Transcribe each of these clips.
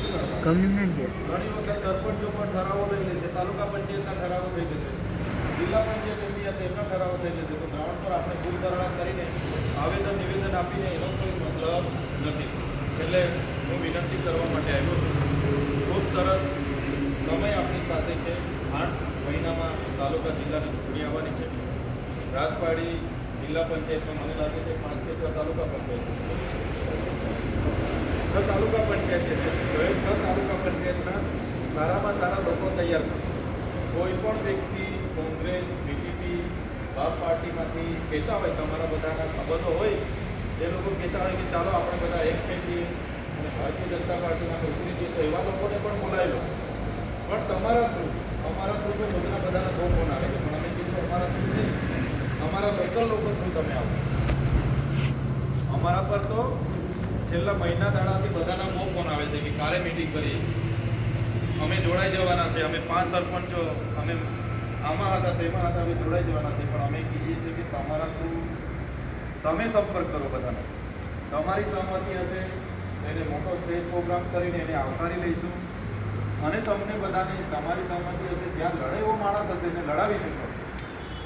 ઘણી વખત સરપંચો પણ ઠરાવો લે છે, તાલુકા પંચાયતના ઠરાવો થઈ જશે જિલ્લા પંચાયત એમની હશે ઠરાવો થઈ જશે તો ગ્રાઉન્ડ પર આપણે ભૂલ ધારણા કરીને આવેદન, નિવેદન આપીને એનો કોઈ મતલબ નથી. એટલે હું વિનંતી કરવા માટે આવ્યો છું. ખૂબ સરસ સમય આપણી પાસે છે. આઠ મહિનામાં તાલુકા જિલ્લાની ચૂંટણી છે. રાજપાડી જિલ્લા પંચાયતમાં મને લાગે છે પાંચ કે છ તાલુકા પંચાયત. છ તાલુકા પંચાયત છે. છ તાલુકા પંચાયતના સારામાં સારા લોકો તૈયાર થશે. કોઈ પણ વ્યક્તિ કોંગ્રેસ બીજેપી બાપ પાર્ટીમાંથી કહેતા હોય, તમારા બધાના સંબંધો હોય, એ લોકો કહેતા હોય કે ચાલો આપણે બધા એક થઈ અને ભારતીય જનતા પાર્ટીમાં નોકરી જઈએ તો એવા લોકોને પણ બોલાવ્યો પણ તમારા થ્રુ અમારા થ્રુ તો રોજના બધાના બહુ ફોન આવે છે. પણ અમે કીધું અમારા થ્રુ નહીં. અમારા લોકલ લોકો થ્રુ તમે આવો. અમારા પર તો છેલ્લા મહિના દાડાથી બધાના મો ફોન આવે છે કે કાલે મીટિંગ કરી અમે જોડાઈ જવાના છે, અમે પાંચ સરપંચો, અમે આમાં હતા, તેમાં હતા, અમે જોડાઈ જવાના છે, પણ અમે કહીએ છીએ કે તમારા થ્રુ તમે સંપર્ક કરો બધાને. તમારી સહમતિ હશે, એને મોટો સ્ટેજ પ્રોગ્રામ કરીને એને આવકારી લઈશું. અને તમને બધાને તમારી સહમતિ હશે, જ્યાં લડે એવો માણસ હશે, એને લડાવી શકો.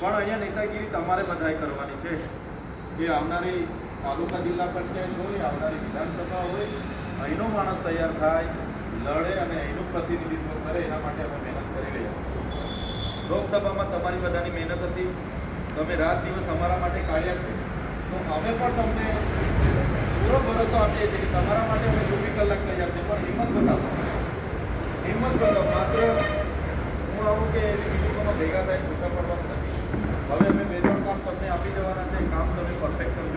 પણ અહીંયા નેતાગીરી તમારે બધાએ કરવાની છે. જે આવનારી તાલુકા જિલ્લા પંચાયત હોય, આવનારી વિધાનસભા હોય, અહીંનો માણસ તૈયાર થાય, લડે અને અહીંનું પ્રતિનિધિત્વ કરે, એના માટે અમે મહેનત કરી રહ્યા લોકસભામાં તમારી બધાની મહેનત હતી. તમે રાત દિવસ અમારા માટે કાઢ્યા છે. તો અમે પણ તમને પૂરો ભરોસો આપીએ છીએ કે તમારા માટે અમે ચોવીસ કલાક તૈયાર છે પણ હિંમત બતાવો. હિંમત કરો માત્ર હું આવું કે એવી ભેગા થાય, છૂટા પડવાનું નથી. હવે અમે બે ત્રણ કામ તમને આપી દેવાના છે, કામ તમે પરફેક્ટ કરજો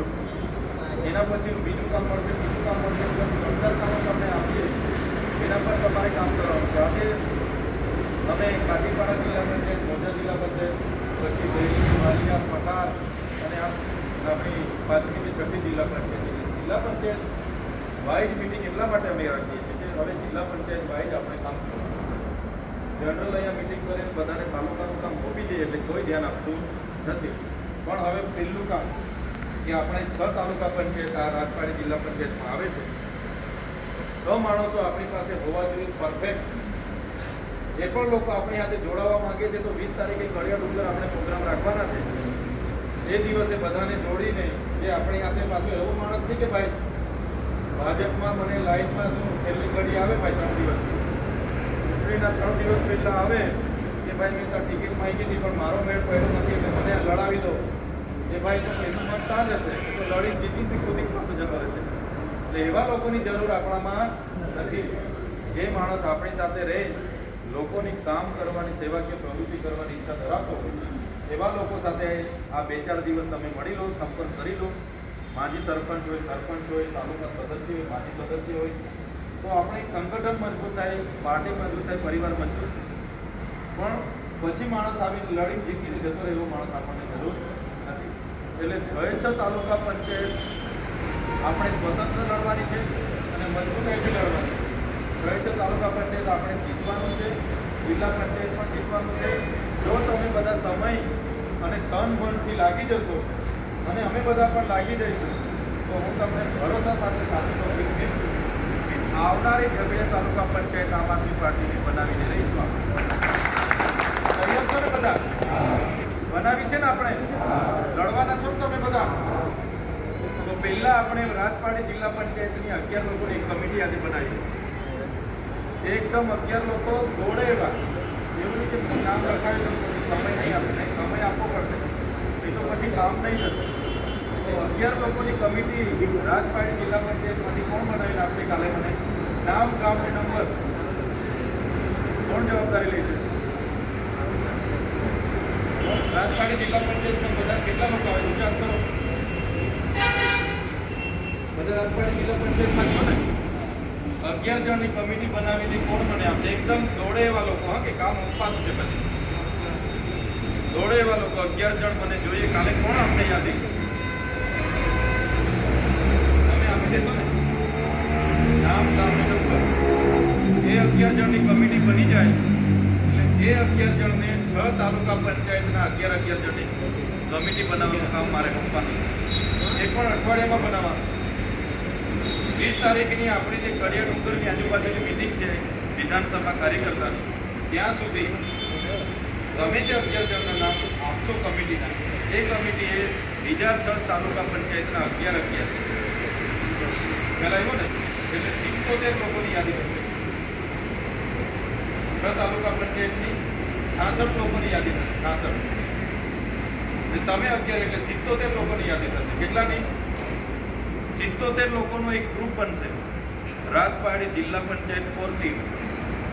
એના પછીનું બીજું કામ મળશે, બીજું કામ મળશે પંદર ચાર કામો તમને આપશે એના પર તમારે કામ કરવાનું છે. આજે અમે કાઠીપાડા જિલ્લામાં છે મોજા જિલ્લા છે પછી દેવી વાલિયા પઠાર અને આ આપણી પાંચમી કે છઠ્ઠી જિલ્લા પંચાયત. જિલ્લા પંચાયત વાઇઝ મિટિંગ એટલા માટે અમે રાખીએ છીએ કે હવે જિલ્લા પંચાયત વાઇઝ આપણે કામ કરવાનું જનરલ અહીંયા મિટિંગ કરીને બધાને તાલુકાનું કામ મોકલી દઈએ એટલે કોઈ ધ્યાન આપતું નથી. પણ હવે પહેલું કામ કે આપણે છ તાલુકા પંચાયત, આ રાજપાડી જિલ્લા પંચાયતમાં આવે છે. છ માણસો આપણી પાસે હોવા જોઈએ પરફેક્ટ જે પણ લોકો આપણી સાથે જોડાવા માંગે છે, તો વીસ તારીખે કડિયા ડુંગર આપણે પ્રોગ્રામ રાખવાના છે. જે દિવસે બધાને જોડીને જે આપણી સાથે પાછો એવો માણસ નહીં કે ભાઈ, ભાજપમાં મને લાઈનમાં શું છેલ્લી ઘડી આવે ભાઈ ત્રણ દિવસ? ચૂંટણીના ત્રણ દિવસ પહેલાં આવે કે ભાઈ મેં તો ટિકિટ માંગી હતી, પણ મારો મેળ પડ્યો નથી, એટલે મને લડાવી દો. એ ભાઈ તો એનું મન ત્યાં જ હશે. તો લડી જીતીને બી પાસે જતો રહેશે. એટલે એવા લોકોની જરૂર આપણામાં નથી. જે માણસ આપણી સાથે રહે, લોકોની કામ કરવાની સેવાકીય પ્રવૃત્તિ કરવાની ઈચ્છા ધરાવતો એવા લોકો સાથે આ બે ચાર દિવસ તમે મળી લો, સંપર્ક કરી લો. માજી સરપંચ હોય સરપંચ હોય, તાલુકા સદસ્ય હોય, માજી સદસ્ય હોય, તો આપણે એક સંગઠન મજબૂત થાય, પાર્ટી મજબૂત થાય, પરિવાર મજબૂત થાય. પણ પછી માણસ આવીને લડી જીતીને જતો રહે એવો માણસ આપણને જરૂર એટલે છ તાલુકા પંચાયત. આપણે સ્વતંત્ર લડવાની છે અને મજબૂતાઈથી લડવાની છે. છ તાલુકા પંચાયત આપણે જીતવાનું છે, જિલ્લા પંચાયત પણ જીતવાનું છે. જો તમે બધા સમય અને તન મનથી લાગી જશો, અને અમે બધા પણ લાગી જઈશું, તો હું તમને ભરોસા સાથે સાથે વિનંતી છું આવનારી ઝઘડે તાલુકા પંચાયત આમ આદમી પાર્ટીને બનાવીને રહીશું આપણે. તૈયાર બનાવી છે ને આપણે? લડવાના છો તમે બધા? તો પહેલા આપણે રાજપાડી જિલ્લા પંચાયતની અગિયાર લોકોની કમિટી આજે બનાવી. એકદમ અગિયાર લોકો દોડે એવા. એવું નહીં નામ લખાવે તો સમય નહીં આપે. નહીં, સમય આપવો પડશે. એ તો પછી કામ નહીં થશે. તો અગિયાર લોકોની કમિટી રાજપાડી જિલ્લા પંચાયતમાંથી કોણ બનાવીને આવશે કાલે મને? નામ અને નંબર. કોણ જવાબદારી લેશે? રાજપાડી જિલ્લા પંચાયતમાં બધા કેટલા લોકો આવે વિચાર કરો. બધા રાજપાડી જિલ્લા પંચાયતમાં છો ને? અગિયાર જણની કમિટી બનાવીને કોણ મને આપશે એકદમ દોડે એવા લોકો, હા, કે કામ ઉપાતું છે પછી. દોડે એવા લોકો, અગિયાર જણ મને જોઈએ, કાલે કોણ આપશે યાદી તમે આપી દેશો ને. નામ, ગામ એ અગિયાર જણની કમિટી બની જાય. અગિયાર જણને છ તાલુકા પંચાયતના અગિયાર અગિયાર જણની કમિટી બનાવવાનું કામ મારે મૂકવાનું એ પણ અઠવાડિયામાં બનાવવાનું. વીસ તારીખની આપણી જે કડિયા ડુંગરની આજુબાજુની મિટિંગ છે, વિધાનસભા કાર્યકર્તાની ત્યાં સુધી તમે જે અગિયાર જણના નામ આપશો કમિટીના. એ કમિટીએ બીજા છ તાલુકા પંચાયતના અગિયાર અગિયાર. પહેલાં આવ્યો ને? એટલે સિત્તોતેર લોકોની યાદી થશે છ તાલુકા પંચાયતની છાસઠ લોકોની યાદી થશે, છાસઠ. અને તમે અગિયાર એટલે સિત્તોતેર લોકોની યાદી થશે. કેટલાની? સિત્તોતેર લોકોનું એક ગ્રુપ બનશે. રાતપાડી જિલ્લા પંચાયત કોર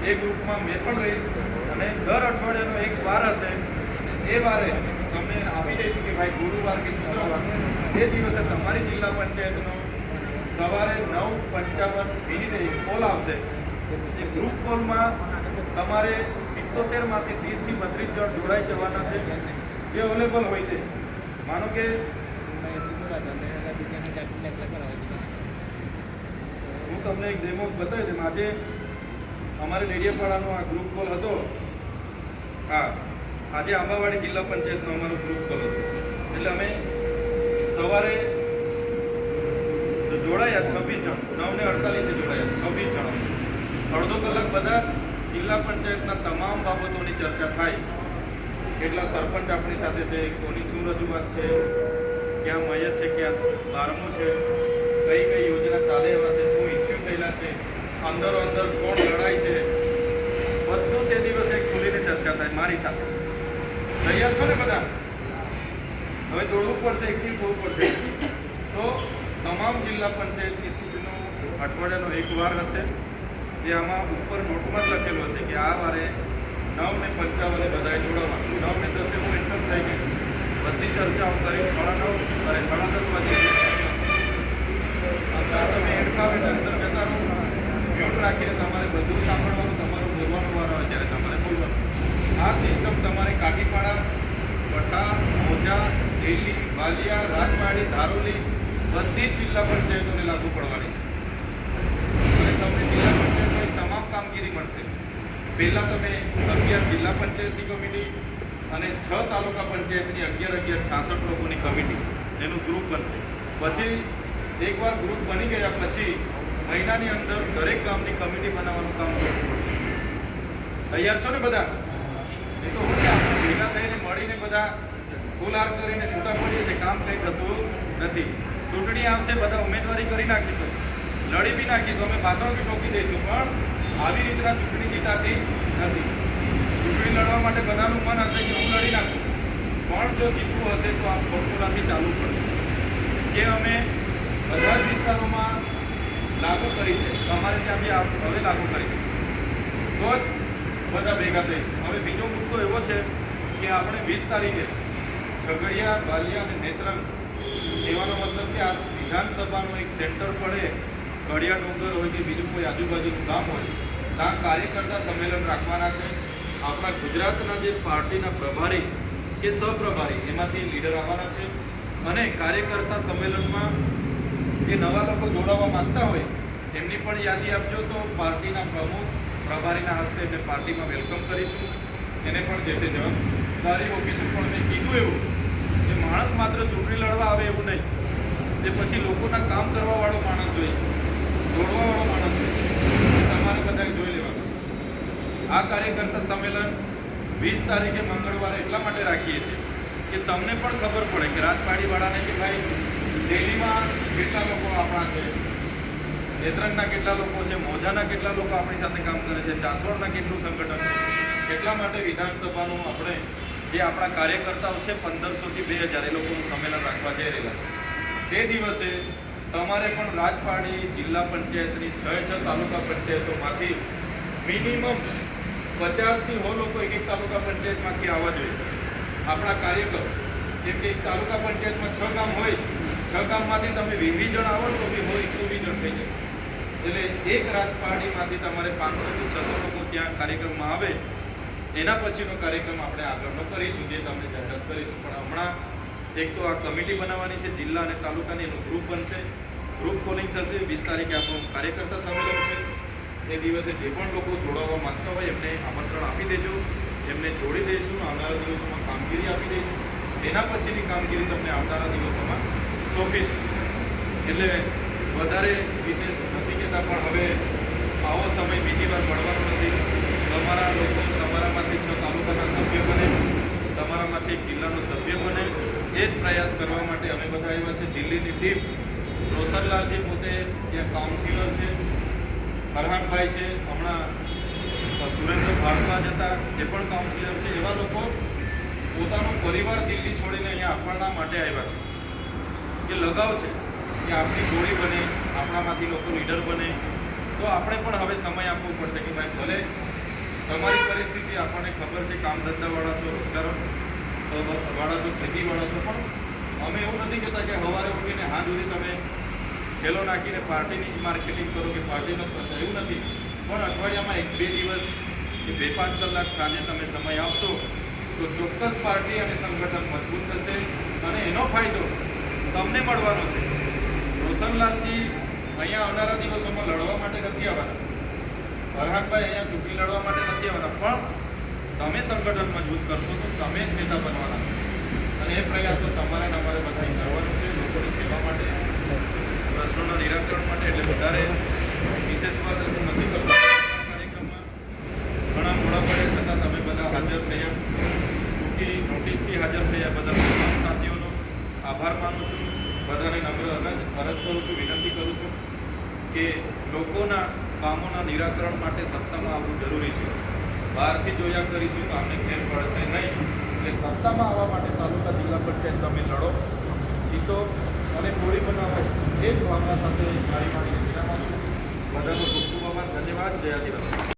એ ગ્રુપમાં મેં પણ રહીશ અને દર અઠવાડિયાનો એક વાર હશે. એ વારે તમને આપી દઈશું કે ભાઈ ગુરુવાર કે શુક્રવાર. એ દિવસે તમારી જિલ્લા પંચાયતનો સવારે નવ પંચાવન મિનિટે એક કોલ આવશે. એ ગ્રુપ કોલમાં તમારે સિત્તોતેરમાંથી ત્રીસથી બત્રીસ જણ જોડાઈ જવાના છે. જે અવેલેબલ હોય તે. માનો કે હું તમને એક ડેમો બતાવી દઉં. આજે અમારે ડેડિયાપાડાનો આ ગ્રુપ કોલ હતો. હા, આજે આંબાવાડી જિલ્લા પંચાયતનો અમારો ગ્રુપ કોલ હતો. એટલે અમે સવારે જોડાયા છવ્વીસ જણ. નવ ને અડતાલીસે જોડાયા, છવ્વીસ જણ અડધો કલાક બધા જિલ્લા પંચાયતના તમામ બાબતોની ચર્ચા થાય. કેટલા સરપંચ આપણી સાથે છે, કોની શું રજૂઆત છે, ક્યાં મયત છે, ક્યાં બારમું છે, કઈ કઈ યોજના ચાલે એવા છે, શું ઇસ્યુ થયેલા છે, અંદરો અંદર કોણ લડાય છે, બધું તે દિવસે ખુલીને ચર્ચા થાય મારી સાથે. તૈયાર છો ને બધા? હવે દોડવું પડશે એકથી થવું પડશે. તો તમામ જિલ્લા પંચાયતની સીટનું અઠવાડિયાનો એક વાર હશે. જે આમાં ઉપર નોટમાં જ લખેલું હશે કે આ વારે નવ ને પંચાવને બધાએ જોડાવાનું નવ ને દસે હું એકદમ થઈ ગઈ. બધી ચર્ચાઓ કરી, સાડા નવ અને સાડા દસ વાગે. તમે એડકાવે અંદર જતા મ્યુટ રાખીને તમારે બધું સાંભળવાનું, તમારું બોલવાનું વાર આવે ત્યારે તમારે બોલવાનું. આ સિસ્ટમ તમારે કાકીપાડા પઠા, મોજા દિલ્હી વાલિયા રાજવાડી ધારોલી બધી જ જિલ્લા પંચાયતોને લાગુ પડવાની છે. અને તમને જિલ્લા કામગીરી મળશે. પહેલાં તમે અગિયાર જિલ્લા પંચાયતની કમિટી અને છ તાલુકા પંચાયતની અગિયાર અગિયાર છાસઠ લોકોની કમિટી. એનું ગ્રુપ બનશે. પછી એકવાર ગ્રુપ બની ગયા પછી મહિનાની અંદર દરેક ગામની કમિટી બનાવવાનું કામ પડશે તૈયાર છો ને બધા? એ તો ભેગા થઈને મળીને બધા ફૂલહાર કરીને છૂટા પડીએ છીએ. કામ કંઈ થતું નથી. ચૂંટણી આવશે, બધા ઉમેદવારી કરી નાખીશું. લડી બી નાખીશું. અમે ભાષણ બી ટોકી દઈશું. પણ આવી રીતના ચૂંટણી જીતાતી નથી. ચૂંટણી લડવા માટે બધાનું મન હશે કે હું લડી નાખું. પણ જો જીતવું હશે તો આ ફોર્મ્યુલાથી ચાલવું પડશે. જે અમે બધા જ વિસ્તારોમાં લાગુ કરી છે તમારે ત્યાં બી હવે લાગુ કરી છે. તો જ બધા ભેગા થઈ હવે બીજો મુદ્દો એવો છે કે આપણે વીસ તારીખે ઝઘડિયા બાલિયા અને નેત્રંગ કહેવાનો મતલબ કે આ વિધાનસભાનું એક સેન્ટર પડે કડિયા ડુંગર હોય કે બીજું કોઈ આજુબાજુનું ગામ હોય, ત્યાં કાર્યકર્તા સંમેલન રાખવાના છે. આપણા ગુજરાતના જે પાર્ટીના પ્રભારી કે સહપ્રભારી, એમાંથી લીડર આવવાના છે. અને કાર્યકર્તા સંમેલનમાં જે નવા લોકો જોડાવા માંગતા હોય, એમની પણ યાદી આપજો તો પાર્ટીના પ્રમુખ, પ્રભારીના હસ્તે એમને પાર્ટીમાં વેલકમ કરીશું. એને પણ જે તે જવાબદારી ઓફિસે પણ મેં કીધું એવું, કે માણસ માત્ર ચૂંટણી લડવા આવે એવું નહીં, તે પછી લોકોના કામ કરવાવાળો માણસ જોઈએ. દોડવા વાળો માણસ જોઈએ તમારે બધાએ જોઈ લેવાનું છે. આ કાર્યકર્તા સંમેલન વીસ તારીખે મંગળવારે એટલા માટે રાખીએ છીએ કે તમને પણ ખબર પડે કે રાજપાડીવાળાને કે ભાઈ દિલ્હીમાં કેટલા લોકો આપણા છે. નેત્રંગના કેટલા લોકો છે. મોજાના કેટલા લોકો આપણી સાથે કામ કરે છે. જાસવડના કેટલું સંગઠન છે એટલા માટે વિધાનસભાનું આપણે જે આપણા કાર્યકર્તાઓ છે પંદરસોથી બે હજાર એ લોકોનું સંમેલન રાખવા જઈ રહેલા છે તે દિવસે તમારે પણ રાજપાડી જિલ્લા પંચાયતની છ છ તાલુકા પંચાયતોમાંથી મિનિમમ પચાસથી હો લોકો એક એક તાલુકા પંચાયતમાંથી આવવા જોઈએ. આપણા કાર્યકરો, જેમ કે એક તાલુકા પંચાયતમાં છ ગામ હોય, છ ગામમાંથી તમે વીસ જણ આવો તો બી હોય એકસો વીસ જણ થઈ જાય. એટલે એક રાજપાડીમાંથી તમારે પાંચસોથી છસો લોકો ત્યાં કાર્યક્રમમાં આવે. એના પછીનો કાર્યક્રમ આપણે આગળનો કરીશું, જે તમને જાહેરાત કરીશું. પણ હમણાં એક તો આ કમિટી બનાવવાની છે, જિલ્લા અને તાલુકાની એનું ગ્રુપ બનશે. ગ્રુપ કોલિંગ થશે, વીસ તારીખે આપણું કાર્યકર્તા સંમેલન છે. એ દિવસે જે પણ લોકો જોડાવા માંગતા હોય, એમને આમંત્રણ આપી દેજો. એમને જોડી દઈશું, આવનારા દિવસોમાં કામગીરી આપી દઈશું. તેના પછીની કામગીરી તમને આવનારા દિવસોમાં સોંપીશું. એટલે વધારે વિશેષ નથી કહેતા, પણ હવે આવો સમય બીજી વાર મળવાનો નથી. તમારા લોકો તમારામાંથી છ તાલુકાના સભ્ય બને, તમારામાંથી જિલ્લાનો સભ્ય બને. એ જ પ્રયાસ કરવા માટે અમે બધા આવ્યા છે દિલ્હીની ટીમ. રોશનલાલજી પોતે ત્યાં કાઉન્સિલર છે, ફરહાનભાઈ છે, હમણાં સુરેન્દ્ર ભારદ્વાજ હતા, એ પણ કાઉન્સિલર છે. એવા લોકો પોતાનો પરિવાર દિલ્હી છોડીને અહીંયા આપણના માટે આવ્યા છે. કે લગાવ છે કે આપણી ગોળી બને, આપણામાંથી લોકો લીડર બને. તો આપણે પણ હવે સમય આપવો પડશે કે ભાઈ ભલે તમારી પરિસ્થિતિ આપણને ખબર છે કામ ધંધાવાળા છો, રોજગાર વાળા છો ખેતીવાળા છો પણ અમે એવું નથી કહેતા કે સવારે ઉઠીને હાથ સુધી તમે ઠેલો નાખીને પાર્ટીની જ માર્કેટિંગ કરો કે પાર્ટીનો પ્રચાર એવું નથી. પણ અઠવાડિયામાં એક બે દિવસ કે બે પાંચ કલાક સાંજે તમે સમય આપશો, તો ચોક્કસ પાર્ટી અને સંગઠન મજબૂત થશે અને એનો ફાયદો તમને મળવાનો છે. રોશનલાલજી અહીંયા આવનારા દિવસોમાં લડવા માટે નથી આવવાના. ફરહાનભાઈ અહીંયા ચૂંટણી લડવા માટે નથી આવવાના. પણ તમે સંગઠન મજબૂત કરશો તો તમે જ નેતા બનવાના અને એ પ્રયાસો તમારે તમારે બધા કરવાનો છે, લોકોની સેવા માટે, પ્રશ્નોના નિરાકરણ માટે, એટલે વધારે વિશેષ વાત નથી કરતો કાર્યક્રમમાં ઘણા મોડા પડે છતાં તમે બધા હાજર થયા. ટૂંકી નોટિસથી હાજર થયા. બધા તમામ સાથીઓનો આભાર માનું છું. બધાને નમ્ર અરજ અરજ કરું છું વિનંતી કરું છું કે લોકોના કામોના નિરાકરણ માટે સત્તામાં આવવું જરૂરી છે. બહારથી જોયા કરીશું તો આમને ફેર પડશે નહીં. એટલે સત્તામાં આવવા માટે તાલુકા જિલ્લા પંચાયત તમે લડો. જીતો અને ગોળી બનાવો. એ જ ભાવના સાથે મારી મારી વિરામ બધાનો ખૂબ ખૂબ આભાર. ધન્યવાદ. જય આદિવાસી.